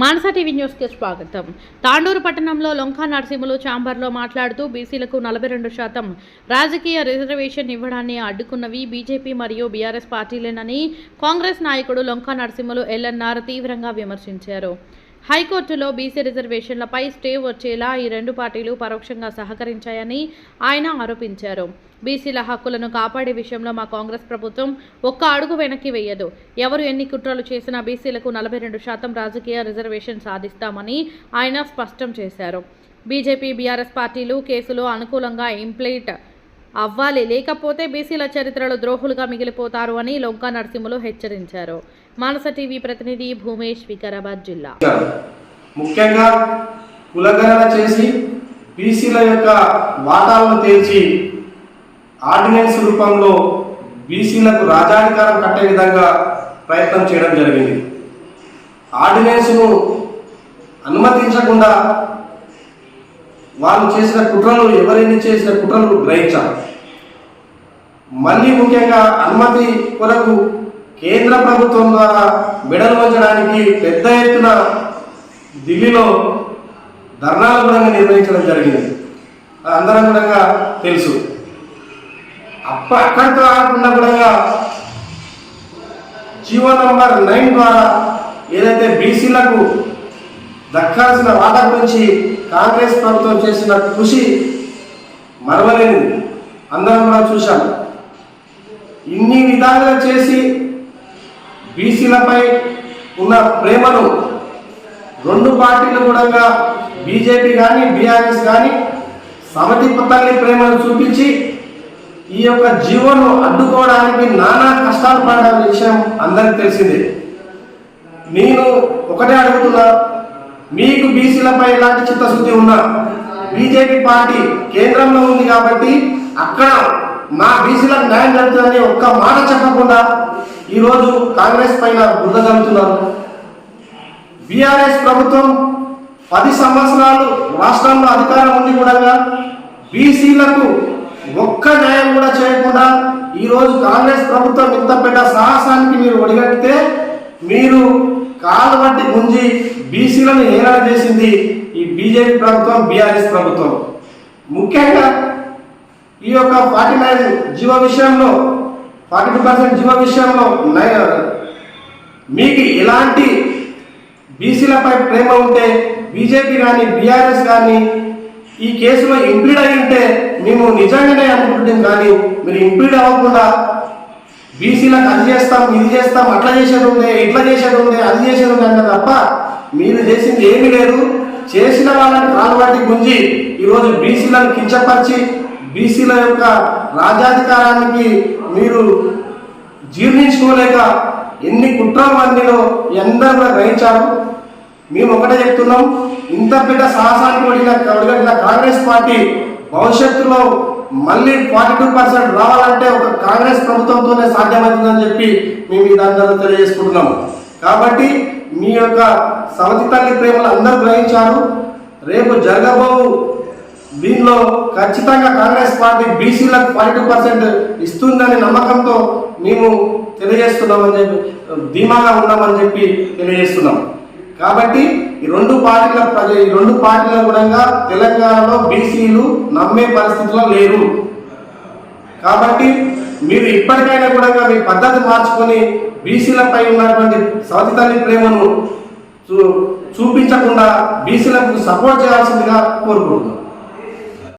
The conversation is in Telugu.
మానస టీవీ న్యూస్కి స్వాగతం. తాండూరు పట్టణంలో లొంకా నరసింహులు ఛాంబర్లో మాట్లాడుతూ బీసీలకు నలభై రెండు శాతం రాజకీయ రిజర్వేషన్ ఇవ్వడాన్ని అడ్డుకున్నవి బీజేపీ మరియు బీఆర్ఎస్ పార్టీలేనని కాంగ్రెస్ నాయకుడు లొంకా నరసింహులు ఎల్ఎన్ఆర్ తీవ్రంగా విమర్శించారు. హైకోర్టులో బీసీ రిజర్వేషన్లపై స్టే వచ్చేలా ఈ రెండు పార్టీలు పరోక్షంగా సహకరించాయని ఆయన ఆరోపించారు. బీసీల హక్కులను కాపాడే విషయంలో మా కాంగ్రెస్ ప్రభుత్వం ఒక్క అడుగు వెనక్కి వేయదు. ఎవరు ఎన్ని కుట్రలు చేసినా బీసీలకు నలభై రెండు శాతం రాజకీయ రిజర్వేషన్ సాధిస్తామని ఆయన స్పష్టం చేశారు. బీజేపీ బీఆర్ఎస్ పార్టీలు కేసులో అనుకూలంగా ఇంప్లీట్ అవ్వాలి. లేకపోతే బీసీల చరిత్రలో ద్రోహులుగా మిగిలిపోతారు అని లొంకా నరసింహులు హెచ్చరించారు. మానస టీవీ ప్రతినిధి భూమేష్ వికారాబాద్ జిల్లా. ముఖ్యంగా కులగణన చేసి బీసీల యొక్క వాటాలను తేల్చి ఆర్డినెన్స్ రూపంలో బీసీలకు రాజాధికారం కట్టే విధంగా ప్రయత్నం చేయడం జరిగింది. ఆర్డినెన్స్ను అనుమతించకుండా వాళ్ళు చేసిన కుట్రలు ఎవరైనా చేసిన కుట్రలు గ్రహించాలి. మళ్ళీ ముఖ్యంగా అనుమతి కొరకు కేంద్ర ప్రభుత్వం ద్వారా మెడలు వంచడానికి పెద్ద ఎత్తున ఢిల్లీలో ధర్నాలు కూడా నిర్వహించడం జరిగింది. అది అందరం కూడా తెలుసు. అప్ప అక్కడితో ఆగకుండా కూడా జీవో నంబర్ నైన్ ద్వారా ఏదైతే బీసీలకు దక్కాల్సిన వాటా గురించి కాంగ్రెస్ ప్రభుత్వం చేసిన కృషి మరవలేని అందరం కూడా చూశాం. ఇన్ని విధాలుగా చేసి బీసీలపై ఉన్న ప్రేమను రెండు పార్టీలు కూడా బీజేపీ కానీ బీఆర్ఎస్ కానీ సమతి తల్లి ప్రేమను చూపించి ఈ యొక్క జీవోను అడ్డుకోవడానికి నానా కష్టాలు పడిన విషయం అందరికి తెలిసిందే. నేను ఒకటే అడుగుతున్నా మీకు బీసీలపై ఎలాంటి చిత్తశుద్ధి ఉన్నా బీజేపీ పార్టీ కేంద్రంలో ఉంది కాబట్టి అక్కడ మా బీసీలకు న్యాయం జరుగుతుందని ఒక్క మాట చెప్పకుండా ఈరోజు కాంగ్రెస్ పైన బుద్ధ జరుగుతున్నారు బీఆర్ఎస్ ప్రభుత్వం పది సంవత్సరాలు రాష్ట్రంలో అధికారం ఉంది కూడా బీసీలకు ఒక్క న్యాయం కూడా చేయకుండా ఈరోజు కాంగ్రెస్ ప్రభుత్వం ఇంత పెద్ద సాహసానికి మీరు ఒడిగట్టితే మీరు కాలు బట్టి గుంజి బీసీలను హేళన చేసింది ఈ బీజేపీ ప్రభుత్వం బీఆర్ఎస్ ప్రభుత్వం. ముఖ్యంగా ఈ యొక్క ఫార్టీ నైన్ జీవ విషయంలో ఫార్టీ టూ పర్సెంట్ జీవ విషయంలో మీకు ఎలాంటి బీసీలపై ప్రేమ ఉంటే బీజేపీ కానీ బీఆర్ఎస్ కానీ ఈ కేసులో ఇంప్లీడ్ అయి ఉంటే మేము నిజంగానే అనుకుంటున్నాం కానీ మీరు ఇంప్లీడ్ అవ్వకుండా బీసీలకు అది చేస్తాం ఇది చేస్తాం అట్లా చేసేది ఉందే ఇట్లా చేసేది ఉందే అది చేసేది ఉందే అన్న తప్ప మీరు చేసింది ఏమీ లేదు. చేసిన వాళ్ళని కాలువాటి గుంజి ఈరోజు బీసీలను కించపరిచి బీసీల యొక్క రాజ్యాధికారానికి మీరు జీర్ణించుకోలేక ఎన్ని కుట్రలు అన్నిలో అందరూ కూడా గ్రహించారు. మేము ఒకటే చెప్తున్నాం ఇంత పెద్ద సాహసానికి ఒడిగిన ఒడిగట్టిన కాంగ్రెస్ పార్టీ భవిష్యత్తులో మళ్ళీ ఫార్టీ టూ పర్సెంట్ రావాలంటే ఒక కాంగ్రెస్ ప్రభుత్వంతోనే సాధ్యమవుతుందని చెప్పి మేము ఇదంతా తెలియజేసుకుంటున్నాం కాబట్టి మీ యొక్క సవతి తల్లి ప్రేమలు అందరూ గ్రహించారు. రేపు జరగబోవు దీనిలో ఖచ్చితంగా కాంగ్రెస్ పార్టీ బీసీలకు ఫార్టీ పర్సెంట్ ఇస్తుందనే నమ్మకంతో మేము తెలియజేస్తున్నామని చెప్పి ధీమాగా ఉన్నామని చెప్పి తెలియజేస్తున్నాం. కాబట్టి ఈ రెండు పార్టీల ప్రజ ఈ రెండు పార్టీల కూడా తెలంగాణలో బీసీలు నమ్మే పరిస్థితిలో లేరు. కాబట్టి మీరు ఇప్పటికైనా కూడా మీ పద్ధతి మార్చుకొని బీసీలపై ఉన్నటువంటి సవతితల్లి ప్రేమను చూ చూపించకుండా బీసీలకు సపోర్ట్ చేయాల్సిందిగా కోరుకుంటున్నాం